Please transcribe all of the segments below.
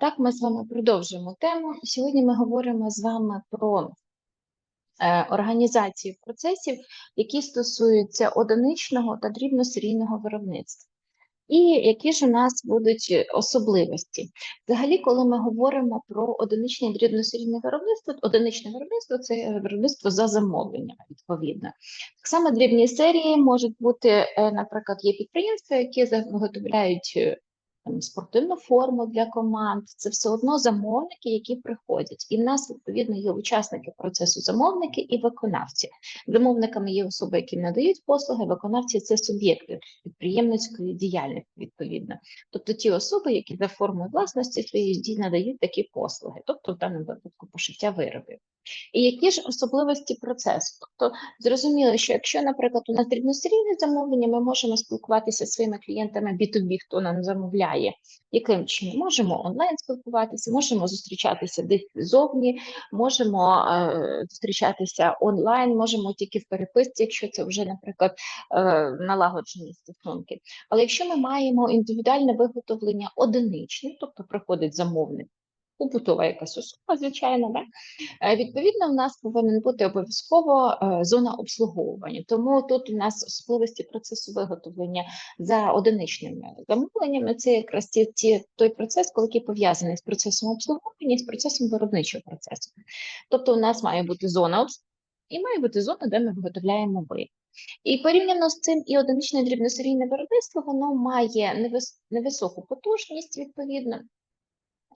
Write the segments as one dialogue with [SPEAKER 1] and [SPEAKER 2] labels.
[SPEAKER 1] Так, ми з вами продовжуємо тему. Сьогодні ми говоримо з вами про е, організацію процесів, які стосуються одиничного та дрібносерійного виробництва. І які ж у нас будуть особливості? Взагалі, коли ми говоримо про одиничне і дрібносерійне виробництво, одиничне виробництво це виробництво за замовленням, відповідно. Так само дрібні серії можуть бути, е, наприклад, є підприємства, які виготовляють е, спортивну форму для команд, це все одно замовники, які приходять. І в нас, відповідно, є учасники процесу замовники і виконавці. Замовниками є особи, які надають послуги, виконавці це суб'єкти підприємницької діяльності, відповідно. Тобто ті особи, які за формою власності своєї надають такі послуги, тобто в даному випадку пошиття виробів. І які ж особливості процесу? Тобто зрозуміло, що якщо, наприклад, у нас дрібносерійне замовлення, ми можемо спілкуватися зі своїми клієнтами B2B, хто нам замовляє, яким чином можемо онлайн спілкуватися, можемо зустрічатися десь зовні, можемо е, зустрічатися онлайн, можемо тільки в переписці, якщо це вже, наприклад, е, налагоджені стосунки. Але якщо ми маємо індивідуальне виготовлення одиничне, тобто приходить замовник побутова якась особа, звичайно, да? Е, відповідно, в нас повинен бути обов'язково е, зона обслуговування. Тому тут у нас особливості процесу виготовлення за одиничними замовленнями. Це якраз ті, ті той процес, який пов'язаний з процесом обслуговування, з процесом виробничого процесу. Тобто, у нас має бути зона обслуговування і має бути зона, де ми виготовляємо виріб. І порівняно з цим і одиничне дрібносерійне виробництво, воно має невис... невисоку потужність, відповідно,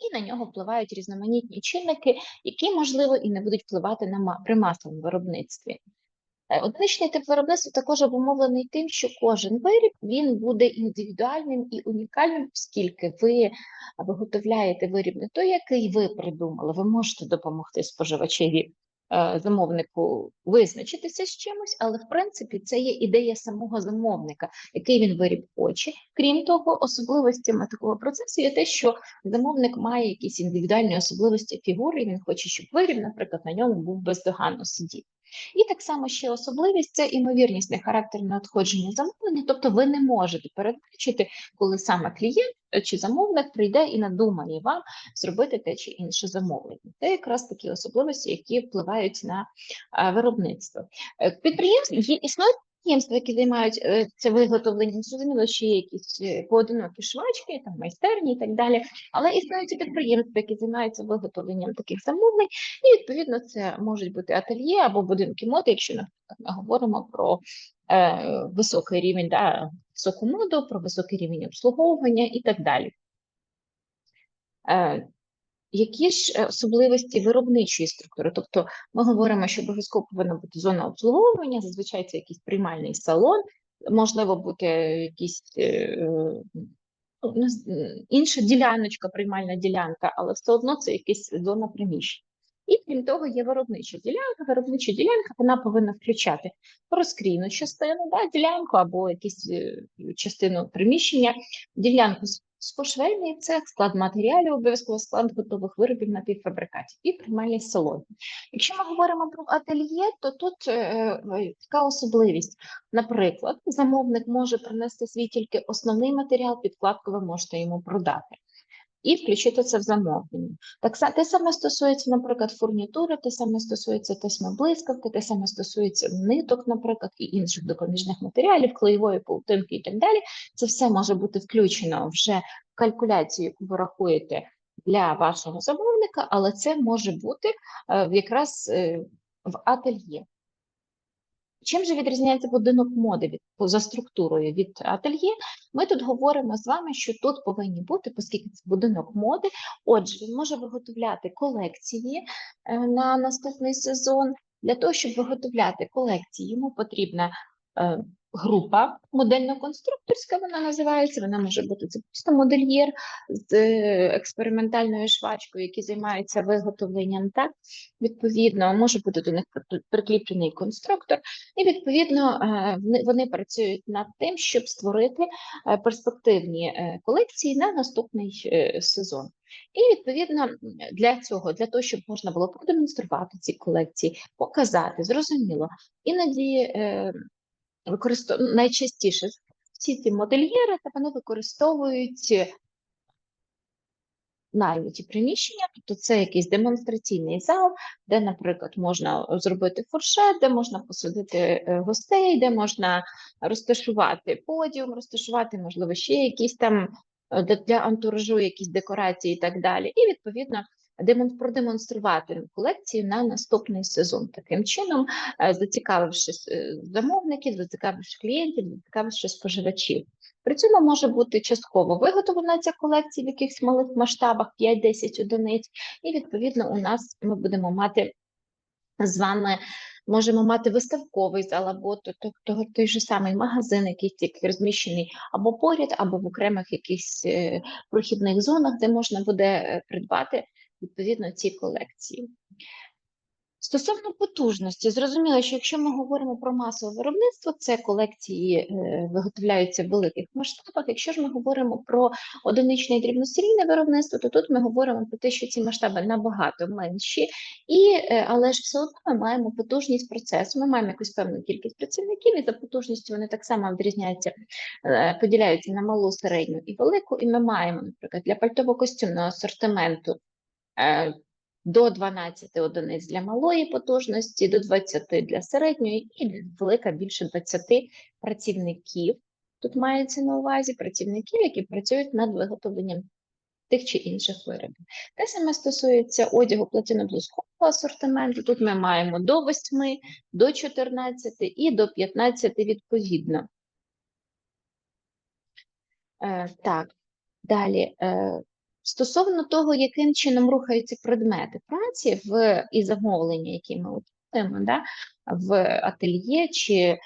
[SPEAKER 1] і на нього впливають різноманітні чинники, які, можливо, і не будуть впливати на при масовому виробництві. Е, одиничний тип виробництва також обумовлений тим, що кожен виріб він буде індивідуальним і унікальним, оскільки ви виготовляєте виріб не той, який ви придумали, ви можете допомогти споживачеві Е, замовнику визначитися з чимось, але в принципі це є ідея самого замовника, який він виріб хоче. Крім того, особливостями такого процесу є те, що замовник має якісь індивідуальні особливості фігури, і він хоче, щоб виріб, наприклад, на ньому був бездоганно сидіти. І так само ще особливість це імовірність характерне надходження замовлення, тобто ви не можете передбачити, коли саме клієнт е, чи замовник прийде і надумає вам зробити те чи інше замовлення. Це якраз такі особливості, які впливають на виробництво. Е, підприємств є існують підприємства, які займаються виготовленням, зрозуміло, що є якісь е, поодинокі швачки, там майстерні і так далі. Але існують і підприємства, які займаються виготовленням таких замовлень, і відповідно це можуть бути ательє або будинки моди, якщо ми говоримо про е, високий рівень да, високу моду, про високий рівень обслуговування і так далі. Е, які ж е, особливості виробничої структури? Тобто ми говоримо, що обов'язково повинна бути зона обслуговування, зазвичай це якийсь приймальний салон, можливо, бути якийсь е, ну, інша діляночка, приймальна ділянка, але все одно це якась зона приміщення. І крім того, є виробнича ділянка. Виробнича ділянка вона повинна включати розкрійну частину, да, ділянку або якусь е, частину приміщення, ділянку Спошвейний цех, склад матеріалів, обов'язково склад готових виробів напівфабрикатів і приймальний салон. Якщо ми говоримо про ательє, то тут е, е, така особливість. Наприклад, замовник може принести свій тільки основний матеріал, підкладку ви можете йому продати і включити це в замовлення. Так те саме стосується, наприклад, фурнітури, те саме стосується тесьми блискавки, те саме стосується ниток, наприклад, і інших допоміжних матеріалів, клеєвої паутинки і так далі. Це все може бути включено вже в калькуляцію, яку ви рахуєте для вашого замовника, але це може бути е, якраз е, в ательє. Чим же відрізняється будинок моди від за структурою від ательє? Ми тут говоримо з вами, що тут повинні бути, оскільки це будинок моди. Отже, він може виготовляти колекції е, на наступний сезон. Для того, щоб виготовляти колекції, йому потрібна група модельно-конструкторська, вона називається. Вона може бути це просто модельєр з е, експериментальною швачкою, які займаються виготовленням. Так, відповідно, може бути до них прикріплений конструктор, і відповідно е, вони працюють над тим, щоб створити е, перспективні колекції на наступний сезон. І відповідно для цього, для того, щоб можна було продемонструвати ці колекції, показати, зрозуміло, іноді використов... найчастіше всі ці модельєри, та вони використовують найняті приміщення, тобто це якийсь демонстраційний зал, де, наприклад, можна зробити фуршет, де можна посадити е, гостей, де можна розташувати подіум, розташувати, можливо, ще якісь там е, для- антуражу якісь декорації і так далі. І відповідно продемонструвати колекцію на наступний сезон. Таким чином, е, зацікавивши е, замовників, зацікавивши клієнтів, зацікавивши споживачів. При цьому може бути частково виготовлена ця колекція в якихось малих масштабах 5-10 одиниць, і відповідно у нас ми будемо мати з вами. Можемо мати виставковий зал, або то, то, того- той же самий магазин, який тільки розміщений або поряд, або в окремих якихось е, прохідних зонах, де можна буде придбати відповідно ці колекції. Стосовно потужності, зрозуміло, що якщо ми говоримо про масове виробництво, це колекції е, виготовляються в великих масштабах. Якщо ж ми говоримо про одиничне і дрібносерійне виробництво, то тут ми говоримо про те, що ці масштаби набагато менші, і, е, але ж все одно ми маємо потужність процесу, ми маємо якусь певну кількість працівників, і за потужністю вони так само відрізняються, е, поділяються на малу, середню і велику. І ми маємо, наприклад, для пальтово-костюмного асортименту до 12 одиниць для малої потужності, до 20 для середньої і велика більше 20 працівників. Тут мається на увазі працівників, які працюють над виготовленням тих чи інших виробів. Те саме стосується одягу платіноблузкового асортименту. Тут ми маємо до 8, до 14 і до 15 відповідно. Е, так, далі. Стосовно того, яким чином рухаються предмети праці в і замовлення, які ми отримуємо, да, в ательє чи е,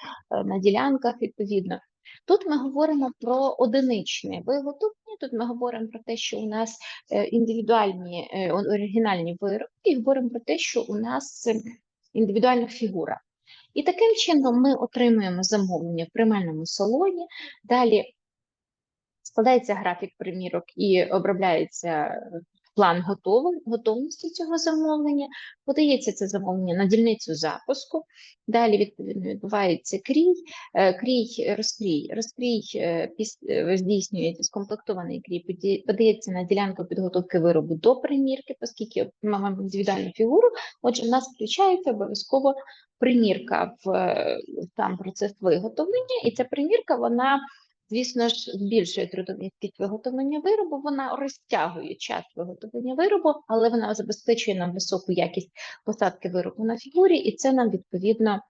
[SPEAKER 1] на ділянках, відповідно. Тут ми говоримо про одиничне виготовлення, тут ми говоримо про те, що у нас е, індивідуальні е, оригінальні вироби, і говоримо про те, що у нас індивідуальна фігура. І таким чином ми отримуємо замовлення в приймальному салоні. Далі складається графік примірок і обробляється план готовий, готовності цього замовлення, подається це замовлення на дільницю запуску. Далі відповідно відбувається крій, е, крій, розкрій. Розкрій е, е, здійснюється скомплектований крій, подається на ділянку підготовки виробу до примірки, оскільки маємо індивідуальну фігуру. Отже, в нас включається обов'язково примірка в е, сам процес виготовлення, і ця примірка вона звісно ж, збільшує трудомісткість виготовлення виробу, вона розтягує час виготовлення виробу, але вона забезпечує нам високу якість посадки виробу на фігурі, і це нам відповідно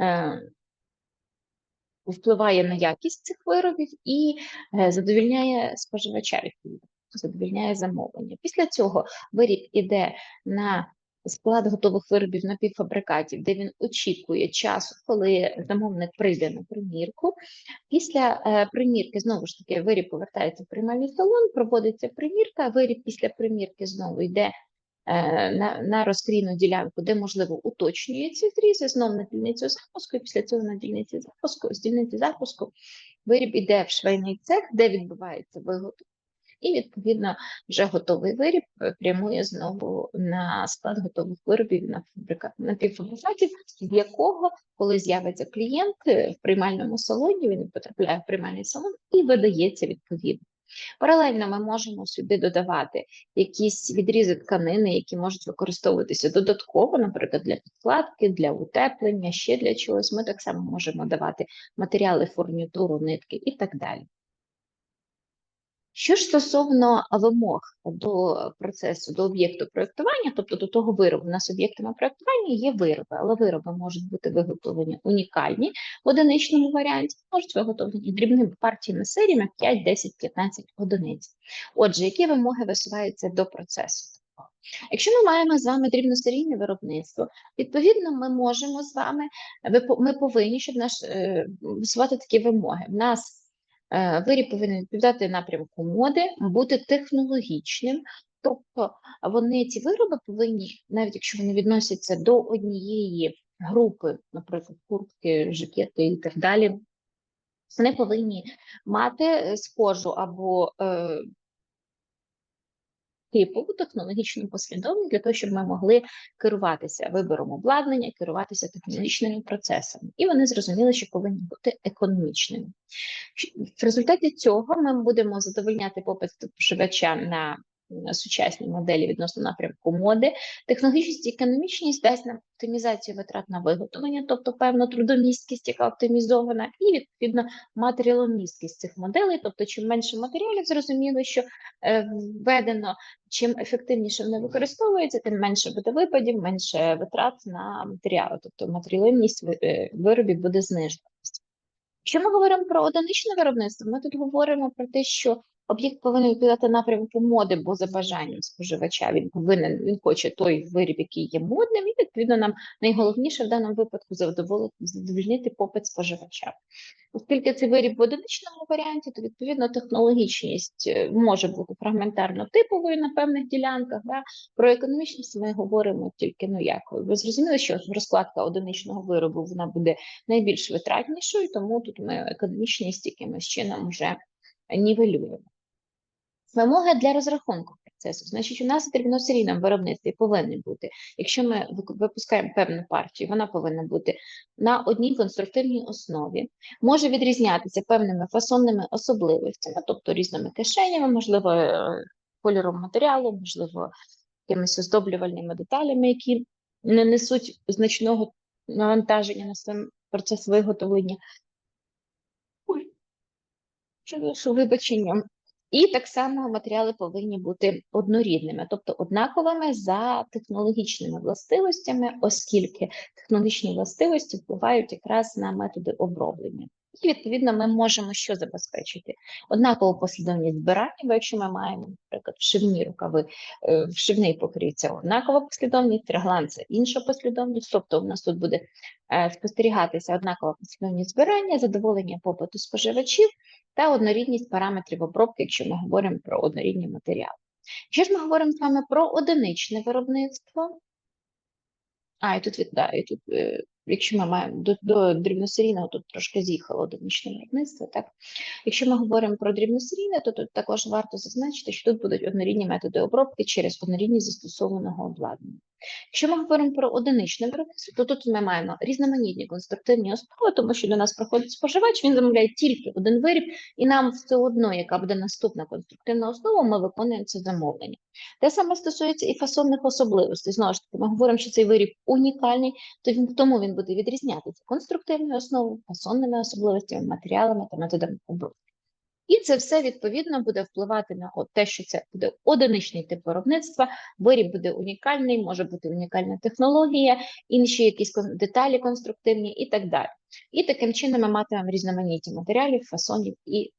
[SPEAKER 1] е, впливає на якість цих виробів і е, задовільняє споживача відповідно, задовільняє замовлення. Після цього виріб іде на склад готових виробів напівфабрикатів, де він очікує часу, коли замовник прийде на примірку. Після е, примірки знову ж таки виріб повертається в приймальний салон, проводиться примірка. Виріб після примірки знову йде е, на, на розкрійну ділянку, де можливо уточнюється зрізи, знову на дільницю запуску. І після цього на дільниці запуску, з дільниці запуску виріб іде в швейний цех, де відбувається виготовлення. І відповідно вже готовий виріб е, прямує знову на склад готових виробів на фабрика напівфабрикатів, з якого, коли з'явиться клієнт е, в приймальному салоні, він потрапляє в приймальний салон і видається відповідно. Паралельно ми можемо сюди додавати якісь відрізи тканини, які можуть використовуватися додатково, наприклад, для підкладки, для утеплення, ще для чогось. Ми так само можемо давати матеріали, фурнітуру, нитки і так далі. Що ж стосовно вимог до процесу, до об'єкту проєктування, тобто до того виробу, у нас об'єктами проєктування є вироби, але вироби можуть бути виготовлені унікальні в одиничному варіанті, можуть виготовлені дрібними партіями серіями 5, 10, 15 одиниць. Отже, які вимоги висуваються до процесу? Якщо ми маємо з вами дрібносерійне виробництво, відповідно, ми можемо з вами, ми повинні, щоб наш е, висувати такі вимоги. В нас Виріб повинен відповідати напрямку моди, бути технологічним. Тобто вони ці вироби повинні, навіть якщо вони відносяться до однієї групи, наприклад, куртки, жакети і так далі, вони повинні мати е, схожу або е, типову технологічну послідовність для того, щоб ми могли керуватися вибором обладнання, керуватися технологічними процесами. І вони зрозуміли, що повинні бути економічними. В результаті цього ми будемо задовольняти попит споживача на сучасні моделі відносно напрямку моди. Технологічність і економічність дасть нам оптимізацію витрат на виготовлення, тобто певну трудомісткість, яка оптимізована, і відповідно матеріаломісткість цих моделей. Тобто, чим менше матеріалів, зрозуміло, що е, введено, чим ефективніше вони використовуються, тим менше буде випадів, менше витрат на матеріали. Тобто матеріаломість ви- е, виробів буде знижуватися. Якщо ми говоримо про одиничне виробництво, ми тут говоримо про те, що об'єкт повинен відповідати напрямку моди, бо за бажанням споживача він повинен він хоче той виріб, який є модним, і відповідно нам найголовніше в даному випадку задовольнити попит споживача. Оскільки цей виріб в одиничному варіанті, то відповідно технологічність е, може бути фрагментарно типовою на певних ділянках. Да? Про економічність ми говоримо тільки ну як ви зрозуміли, що розкладка одиничного виробу вона буде найбільш витратнішою, тому тут ми економічність якимось чином вже нівелюємо. Вимоги для розрахунку процесу. Значить, у нас в дрібносерійному виробництві повинні бути, якщо ми випускаємо певну партію, вона повинна бути на одній конструктивній основі, може відрізнятися певними фасонними особливостями, тобто різними кишенями, можливо, е, кольором матеріалу, можливо, якимись оздоблювальними деталями, які не несуть значного навантаження на сам процес виготовлення. Ой, що вибачення. І так само матеріали повинні бути однорідними, тобто однаковими за технологічними властивостями, оскільки технологічні властивості впливають якраз на методи оброблення. І відповідно ми можемо що забезпечити? Однакову послідовність збирання, бо якщо ми маємо, наприклад, вшивні рукави, е, вшивний покрій це однакова послідовність, реглан це інша послідовність, тобто у нас тут буде е, спостерігатися однакова послідовність збирання, задоволення попиту споживачів та однорідність параметрів обробки, якщо ми говоримо про однорідні матеріали. Якщо ж ми говоримо з вами про одиничне виробництво, а, і тут, да, і тут е, якщо ми маємо до, до дрібносерійного, тут трошки з'їхало до нічного виробництва. так? Якщо ми говоримо про дрібносерійне, то тут також варто зазначити, що тут будуть однорідні методи обробки через однорідність застосованого обладнання. Якщо ми говоримо про одиничне виробництво, то тут ми маємо різноманітні конструктивні основи, тому що до нас приходить споживач, він замовляє тільки один виріб, і нам все одно, яка буде наступна конструктивна основа, ми виконуємо це замовлення. Те саме стосується і фасонних особливостей. Знову ж таки, ми говоримо, що цей виріб унікальний, то він тому він буде відрізнятися конструктивною основою, фасонними особливостями, матеріалами та методами обробки. І це все відповідно буде впливати на те, що це буде одиничний тип виробництва, виріб буде унікальний, може бути унікальна технологія, інші якісь деталі конструктивні і так далі. І таким чином ми матимемо різноманітні матеріалів, фасонів і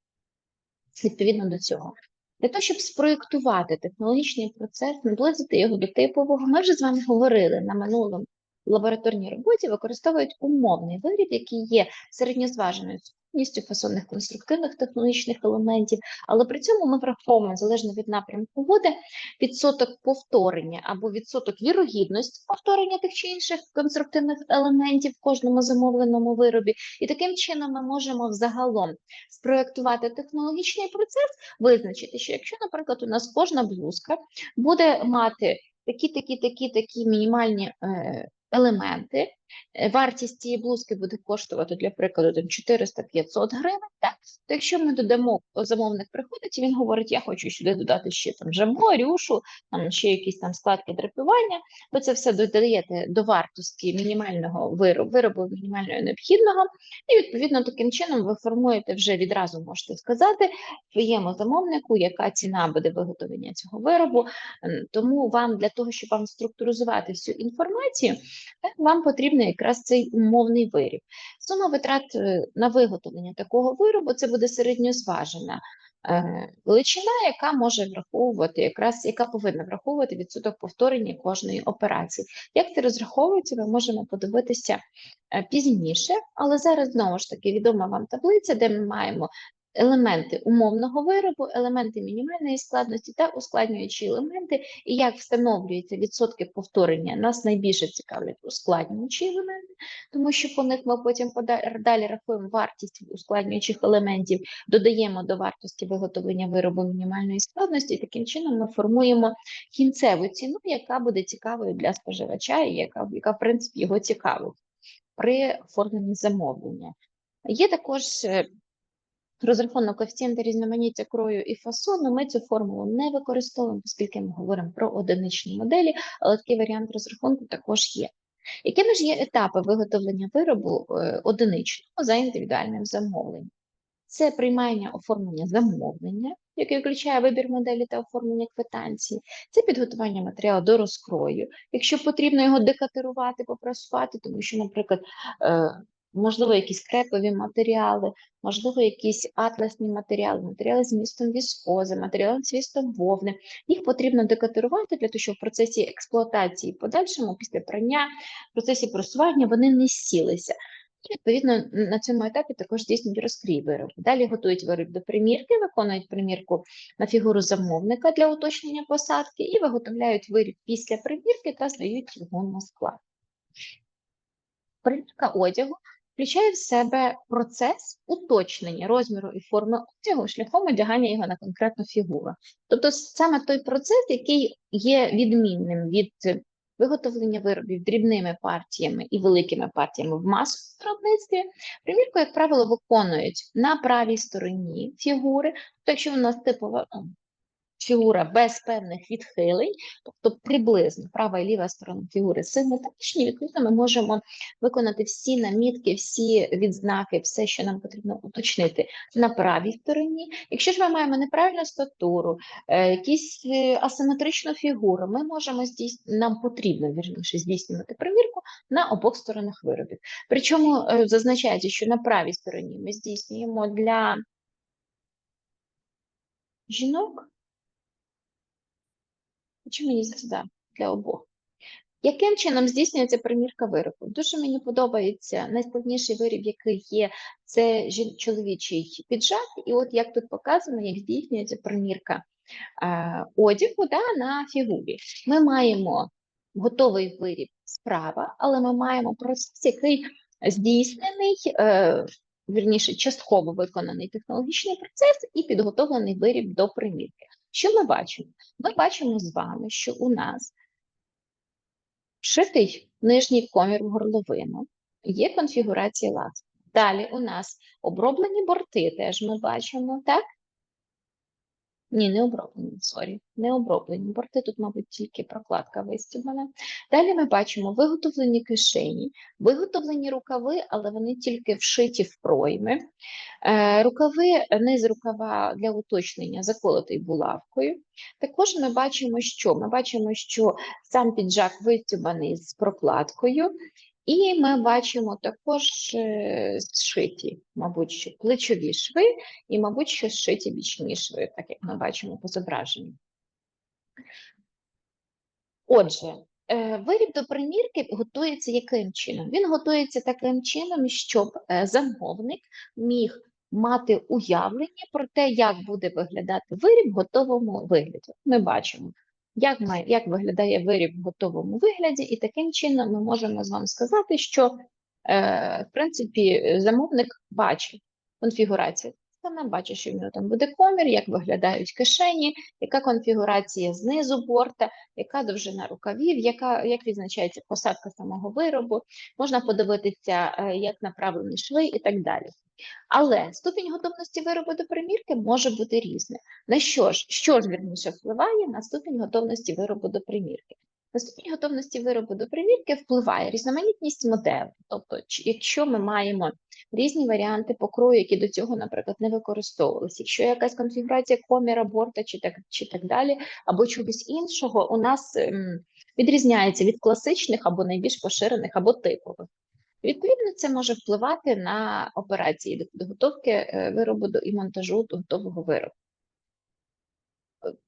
[SPEAKER 1] відповідно до цього. Для того, щоб спроєктувати технологічний процес, наблизити його до типового, ми вже з вами говорили на минулому лабораторній роботі, використовують умовний виріб, який є середньозваженою сукупністю фасонних конструктивних технологічних елементів, але при цьому ми враховуємо залежно від напрямку води відсоток повторення або відсоток вірогідності повторення тих чи інших конструктивних елементів в кожному замовленому виробі. І таким чином ми можемо взагалом спроєктувати технологічний процес, визначити, що якщо, наприклад, у нас кожна блузка буде мати такі, такі, такі, такі мінімальні е, елементи. е, Вартість цієї блузки буде коштувати, для прикладу, 400-500 гривень. Так? То якщо ми додамо, замовник приходить і він говорить, я хочу сюди додати ще там жабо, рюшу, там ще якісь там складки драпування, ви це все додаєте до вартості мінімального виробу, виробу мінімального необхідного, і відповідно таким чином ви формуєте вже відразу можете сказати своєму замовнику, яка ціна буде виготовлення цього виробу. Тому вам для того, щоб вам структуризувати всю інформацію, вам потрібен якраз цей умовний виріб. Сума витрат е, на виготовлення такого виробу це буде середньозважена е, величина, яка може враховувати якраз яка повинна враховувати відсоток повторення кожної операції. Як це розраховується, ми можемо подивитися е, пізніше, але зараз знову ж таки відома вам таблиця, де ми маємо елементи умовного виробу, елементи мінімальної складності та ускладнюючі елементи, і як встановлюються відсотки повторення. Нас найбільше цікавлять ускладнюючі елементи, тому що по них ми потім далі рахуємо вартість ускладнюючих елементів, додаємо до вартості виготовлення виробу мінімальної складності, і таким чином ми формуємо кінцеву ціну, яка буде цікавою для споживача, і яка, яка в принципі його цікавить при оформленні замовлення. Є також е, розрахунок коефіцієнта різноманіття крою і фасону, ми цю формулу не використовуємо, оскільки ми говоримо про одиничні моделі, але такий варіант розрахунку також є. Якими ж є етапи виготовлення виробу е, одиничного за індивідуальним замовленням? Це приймання оформлення замовлення, яке включає вибір моделі та оформлення квитанції, це підготування матеріалу до розкрою, якщо потрібно його декатерувати, попрасувати, тому що, наприклад, е, можливо, якісь крепові матеріали, можливо, якісь атласні матеріали, матеріали з містом віскози, матеріали з містом вовни. Їх потрібно декатерувати для того, щоб в процесі експлуатації, подальшому, після прання, в процесі просування вони не сілися. І, Відповідно, на цьому етапі також здійснюють розкрій виробу. Далі готують виріб до примірки, виконують примірку на фігуру замовника для уточнення посадки і виготовляють виріб після примірки та здають його на склад. Примірка одягу включає в себе процес уточнення розміру і форми одягу шляхом одягання його на конкретну фігуру. Тобто саме той процес, який є відмінним від виготовлення виробів дрібними партіями і великими партіями в масовому виробництві, примірку, як правило, виконують на правій стороні фігури, тобто якщо у нас типова фігура без певних відхилень, тобто приблизно права і ліва сторона фігури симетричні, відповідно, ми можемо виконати всі намітки, всі відзнаки, все, що нам потрібно уточнити на правій стороні. Якщо ж ми маємо неправильну статуру, е, якісь е, асиметричну фігуру, ми можемо здійснити, нам потрібно вірніше здійснювати примірку на обох сторонах виробів. Причому е, зазначається, що на правій стороні ми здійснюємо для жінок. Чи мені здається, для обох. Яким чином здійснюється примірка виробу? Дуже мені подобається найскладніший виріб, який є, це чоловічий піджак. І от як тут показано, як здійснюється примірка одягу да, на фігурі. Ми маємо готовий виріб справа, але ми маємо процес, який здійснений, е, вірніше, частково виконаний технологічний процес і підготовлений виріб до примірки. Що ми бачимо? Ми бачимо з вами, що у нас вшитий нижній комір в горловину, є конфігурація лад. Далі у нас оброблені борти, теж ми бачимо, так? Ні, не оброблені, сорі, не оброблені борти, тут, мабуть, тільки прокладка вистібана. Далі ми бачимо виготовлені кишені, виготовлені рукави, але вони тільки вшиті в пройми. Е, Рукави, низ рукава для уточнення заколотий булавкою. Також ми бачимо, що ми бачимо, що сам піджак вистібаний з прокладкою, і ми бачимо також е, зшиті, мабуть, що плечові шви, і, мабуть, що зшиті бічні шви, так як ми бачимо по зображенню. Отже, е, виріб до примірки готується яким чином? Він готується таким чином, щоб е, замовник міг мати уявлення про те, як буде виглядати виріб в готовому вигляді. Ми бачимо, як, має, як виглядає виріб в готовому вигляді, і таким чином ми можемо з вами сказати, що, е, в принципі, замовник бачить конфігурацію. Вона бачить, що в нього там буде комір, як виглядають кишені, яка конфігурація знизу борта, яка довжина рукавів, яка, як відзначається посадка самого виробу, можна подивитися, е, як направлені шви і так далі. Але ступінь готовності виробу до примірки може бути різним. На що ж, що ж вірніше впливає на ступінь готовності виробу до примірки? На ступінь готовності виробу до примірки впливає різноманітність моделей. Тобто, якщо ми маємо різні варіанти покрою, які до цього, наприклад, не використовувалися, якщо якась конфігурація коміра, борта чи так, чи так далі, або чогось іншого, у нас ем, відрізняється від класичних або найбільш поширених, або типових. Відповідно, це може впливати на операції до підготовки е, виробу і монтажу готового виробу.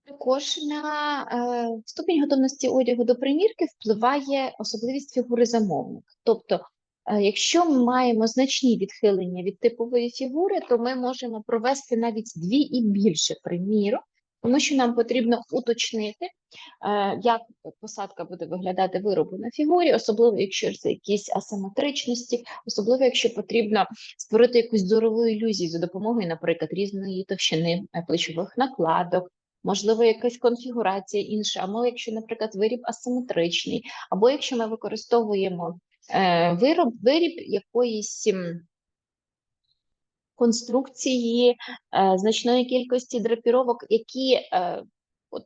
[SPEAKER 1] Також на е, ступінь готовності одягу до примірки впливає особливість фігури замовника. Тобто, е, якщо ми маємо значні відхилення від типової фігури, то ми можемо провести навіть дві і більше примірок, тому що нам потрібно уточнити, е, як посадка буде виглядати виробу на фігурі, особливо якщо це якісь асиметричності, особливо якщо потрібно створити якусь зорову ілюзію за допомогою, наприклад, різної товщини е, плечових накладок. Можливо, якась конфігурація інша, або якщо, наприклад, виріб асиметричний, або якщо ми використовуємо е, вироб, виріб якоїсь конструкції, е, значної кількості драпіровок, які е, от,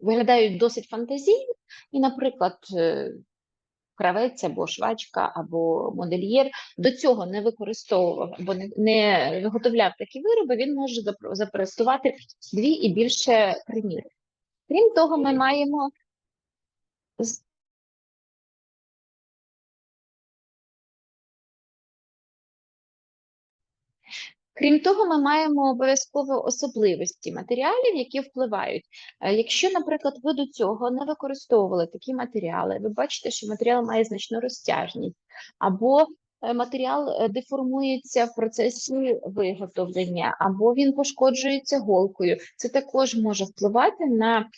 [SPEAKER 1] виглядають досить фантазійно, і, наприклад, е, кравець або швачка, або модельєр до цього не використовував або не, виготовляв такі вироби, він може запро- запроектувати дві і більше примірів. Крім того, ми маємо Крім того, ми маємо обов'язково особливості матеріалів, які впливають. Е, Якщо, наприклад, ви до цього не використовували такі матеріали, ви бачите, що матеріал має значну розтяжність, або е, матеріал е, деформується в процесі виготовлення, або він пошкоджується голкою. Це також може впливати на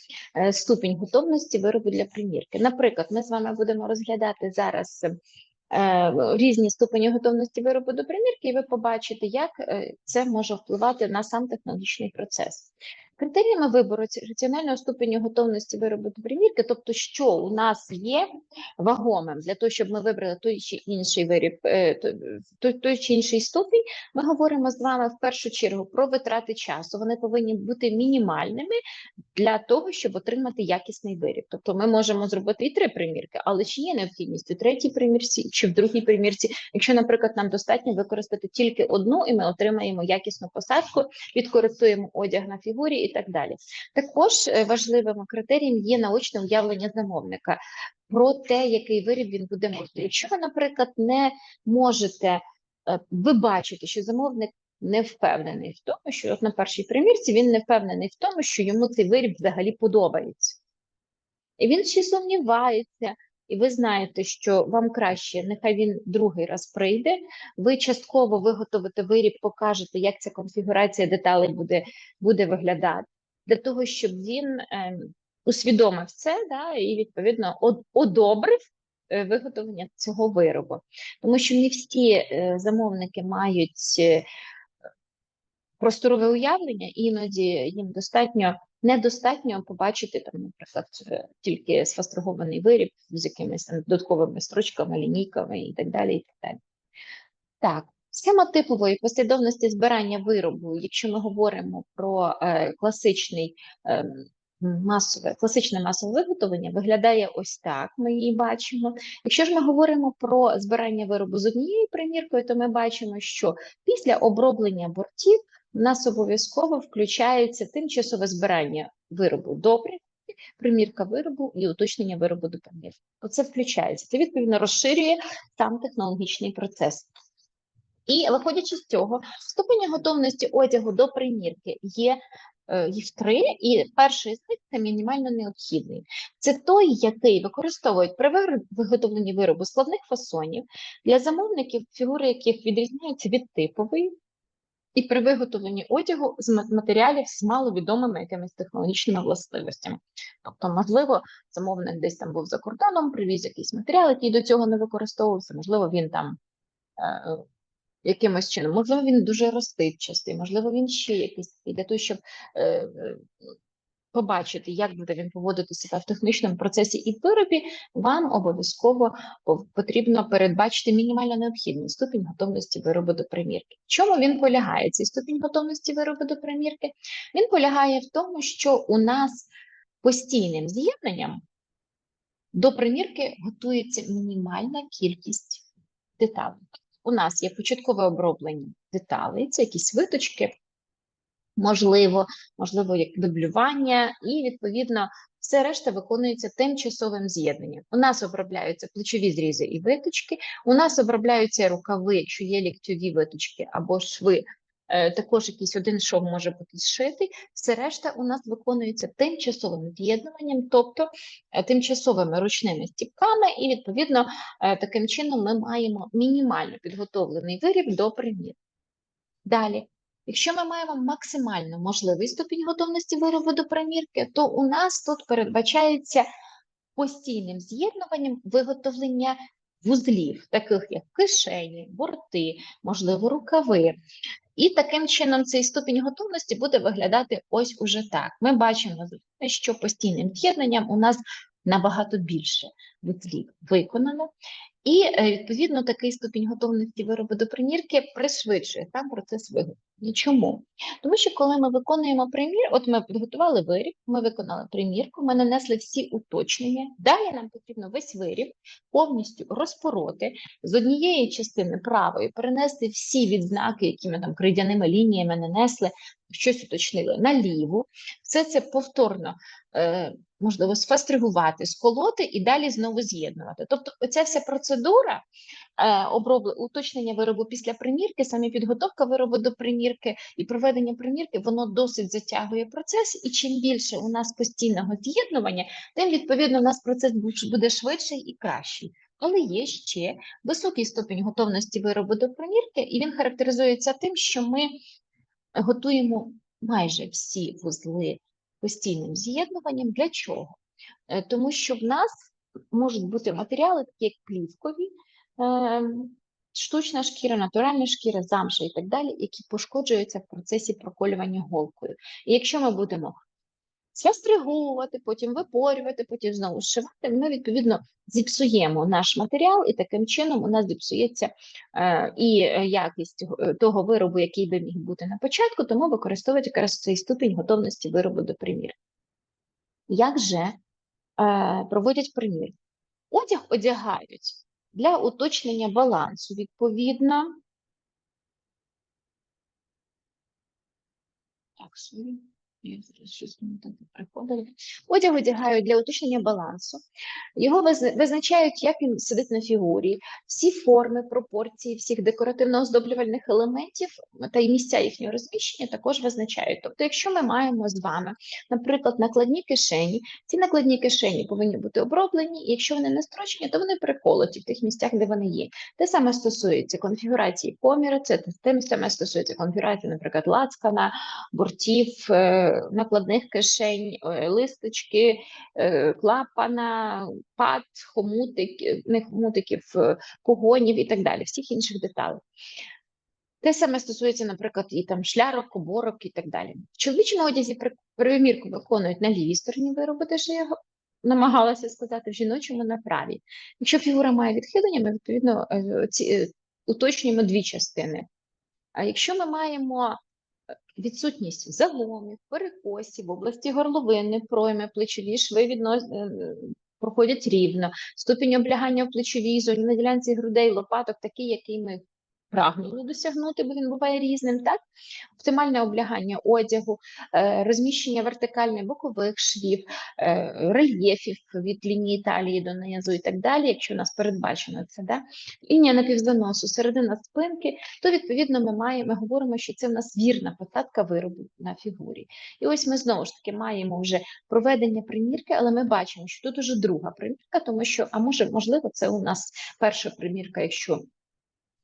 [SPEAKER 1] ступінь готовності виробу для примірки. Наприклад, ми з вами будемо розглядати зараз різні ступені готовності виробу до примірки, і ви побачите, як е, це може впливати на сам технологічний процес. Критеріями вибору раціонального ступеню готовності виробу до примірки, тобто, що у нас є вагомим для того, щоб ми вибрали той чи інший виріб, е, той, той, той чи інший ступінь, ми говоримо з вами в першу чергу про витрати часу. Вони повинні бути мінімальними для того, щоб отримати якісний виріб. Тобто ми можемо зробити і три примірки, але чи є необхідність у третій примірці чи в другій примірці, якщо, наприклад, нам достатньо використати тільки одну, і ми отримаємо якісну посадку, відкористуємо одяг на фігурі так далі. Також е, важливим критерієм є наочне уявлення замовника про те, який виріб він буде мати. Якщо ви, наприклад, не можете е, ви що замовник не впевнений в тому, що от на першій примірці він не впевнений в тому, що йому цей виріб взагалі подобається. І він ще сумнівається, і ви знаєте, що вам краще, нехай він другий раз прийде. Ви частково виготовите виріб, покажете, як ця конфігурація деталей буде, буде виглядати, для того, щоб він ем, усвідомив це, да, і відповідно одобрив е, виготовлення цього виробу. Тому що не всі е, замовники мають е, просторове уявлення, іноді їм достатньо недостатньо побачити там, наприклад, тільки сфастрогований виріб з якимись там додатковими строчками, лінійками і так далі. І так далі. Так, схема типової послідовності збирання виробу, якщо ми говоримо про е, класичний е, масове, класичне масове виготовлення, виглядає ось так. Ми її бачимо. Якщо ж ми говоримо про збирання виробу з однією приміркою, то ми бачимо, що після оброблення бортів в нас обов'язково включається тимчасове збирання виробу до примірки, примірка виробу і уточнення виробу до примірки. Оце включається. Це відповідно розширює сам технологічний процес. І виходячи з цього, ступені готовності одягу до примірки є е, їх три, і перший з них це мінімально необхідний. Це той, який використовують при виготовленні виробу складних фасонів для замовників, фігури яких відрізняються від типової, і при виготовленні одягу з матеріалів з маловідомими якимись технологічними властивостями. Тобто, можливо, замовник десь там був за кордоном, привіз якийсь матеріал, який до цього не використовувався, можливо, він там. е, якимось чином. Можливо, він дуже розтипчастий, можливо, він ще якийсь для того, щоб е, е, побачити, як буде він поводити себе в технічному процесі і виробі, вам обов'язково потрібно передбачити мінімально необхідний ступінь готовності виробу до примірки. Чому він полягає? Цей ступінь готовності виробу до примірки? Він полягає в тому, що у нас постійним з'єднанням до примірки готується мінімальна кількість деталей у нас є початкове оброблення деталей, це якісь виточки, можливо, можливо, як дублювання, і відповідно все решта виконується тимчасовим з'єднанням. У нас обробляються плечові зрізи і виточки, у нас обробляються рукави, якщо є ліктьові виточки або шви. е, Також якийсь один шов може бути зшитий, все решта у нас виконується тимчасовим з'єднуванням, тобто е, тимчасовими ручними стіпками, і відповідно Е, Таким чином, ми маємо мінімально підготовлений виріб до примір. Далі, якщо ми маємо максимально можливий ступінь готовності виробу до примірки, то у нас тут передбачається постійним з'єднуванням виготовлення вузлів, таких як кишені, борти, можливо, рукави. І таким чином цей ступінь готовності буде виглядати ось уже так. Ми бачимо, що постійним з'єднанням у нас набагато більше вузлів виконано. І е, відповідно такий ступінь готовності виробу до примірки пришвидшує сам процес виготовлення. Чому? Тому що коли ми виконуємо примір, от ми підготували виріб, ми виконали примірку, ми нанесли всі уточнення. Далі нам потрібно весь виріб повністю розпороти з однієї частини правої, перенести всі відзнаки, які ми там крейдяними лініями нанесли, щось уточнили на ліву. Все це повторно е, можливо сфастригувати, сколоти і далі знову з'єднувати. Тобто, оця вся процедура е, обробли, уточнення виробу після примірки, саме підготовка виробу до примірки і проведення примірки, воно досить затягує процес, і чим більше у нас постійного з'єднування, тим відповідно у нас процес буде швидший і кращий. Але є ще високий ступінь готовності виробу до примірки, і він характеризується тим, що ми готуємо майже всі вузли постійним з'єднуванням. Для чого? Е, тому що в нас можуть бути матеріали, такі як плівкові, штучна шкіра, натуральна шкіра, замша і так далі, які пошкоджуються в процесі проколювання голкою. І якщо ми будемо сфастригувати, потім випорювати, потім знову зшивати, ми відповідно зіпсуємо наш матеріал, і таким чином у нас зіпсується е, і якість того виробу, який би міг бути на початку, тому використовують якраз цей ступінь готовності виробу до примірки. Як же проводять примір? Одяг одягають для уточнення балансу, відповідно. Так, Одяг одягають для уточнення балансу. Його визначають, як він сидить на фігурі, всі форми, пропорції, всіх декоративно-оздоблювальних елементів та й місця їхнього розміщення також визначають. Тобто, якщо ми маємо з вами, наприклад, накладні кишені, ці накладні кишені повинні бути оброблені, і якщо вони не строчені, то вони приколоті в тих місцях, де вони є. Те саме стосується конфігурації коміри, це те саме стосується конфігурації, наприклад, лацкана, бортів. Е, накладних кишень, е, листочки, е, клапана, пад, хомутик, не хомутиків, е, погонів і так далі, всіх інших деталей. Те саме стосується, наприклад, і там шлярок, оборок і так далі. В чоловічому одязі перевірку виконують на лівій стороні виробу, те, що я намагалася сказати, в жіночому на правій. Якщо фігура має відхилення, ми відповідно ці, уточнюємо дві частини. А якщо ми маємо відсутність заломів, перекосів в області горловини, пройми, плечові шви віднос... Е, проходять рівно, ступінь облягання в плечовій зоні на ділянці грудей, лопаток, такий, який ми прагнули досягнути, бо він буває різним, так? Оптимальне облягання одягу, е, розміщення вертикальних бокових швів, е, рельєфів від лінії талії до низу і так далі, якщо у нас передбачено це, да? лінія напівзаносу, середина спинки, то відповідно ми маємо, ми говоримо, що це в нас вірна посадка виробу на фігурі. І ось ми знову ж таки маємо вже проведення примірки, але ми бачимо, що тут уже друга примірка, тому що, а може, можливо, це у нас перша примірка, якщо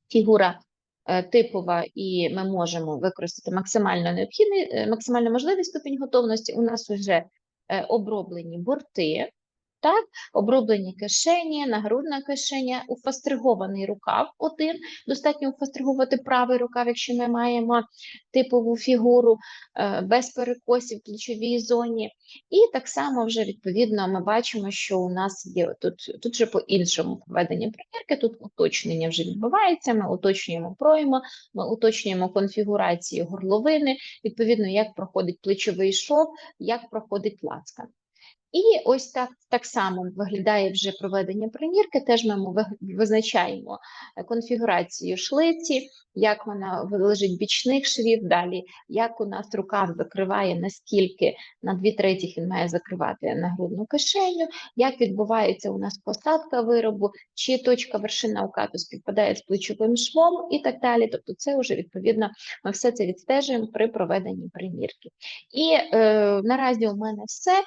[SPEAKER 1] фігура е, типова, і ми можемо використати максимально необхідний, е, максимально можливий ступінь готовності. У нас вже е, оброблені борти, так, оброблені кишені, нагрудна кишеня, уфастригований рукав один. Достатньо уфастриговувати правий рукав, якщо ми маємо типову фігуру е, без перекосів в плечовій зоні. І так само вже відповідно ми бачимо, що у нас є тут тут вже по-іншому проведення примірки, тут уточнення вже відбувається, ми уточнюємо пройму, ми уточнюємо конфігурацію горловини, відповідно, як проходить плечовий шов, як проходить лацкан. І ось так так само виглядає вже проведення примірки. Теж ми визначаємо е, конфігурацію шлиці, як вона лежить бічних швів, далі, як у нас рукав закриває, наскільки на дві третіх він має закривати нагрудну кишеню, як відбувається у нас посадка виробу, чи точка вершина укату співпадає з плечовим швом і так далі. Тобто, це вже відповідно ми все це відстежуємо при проведенні примірки. І е, наразі у мене все.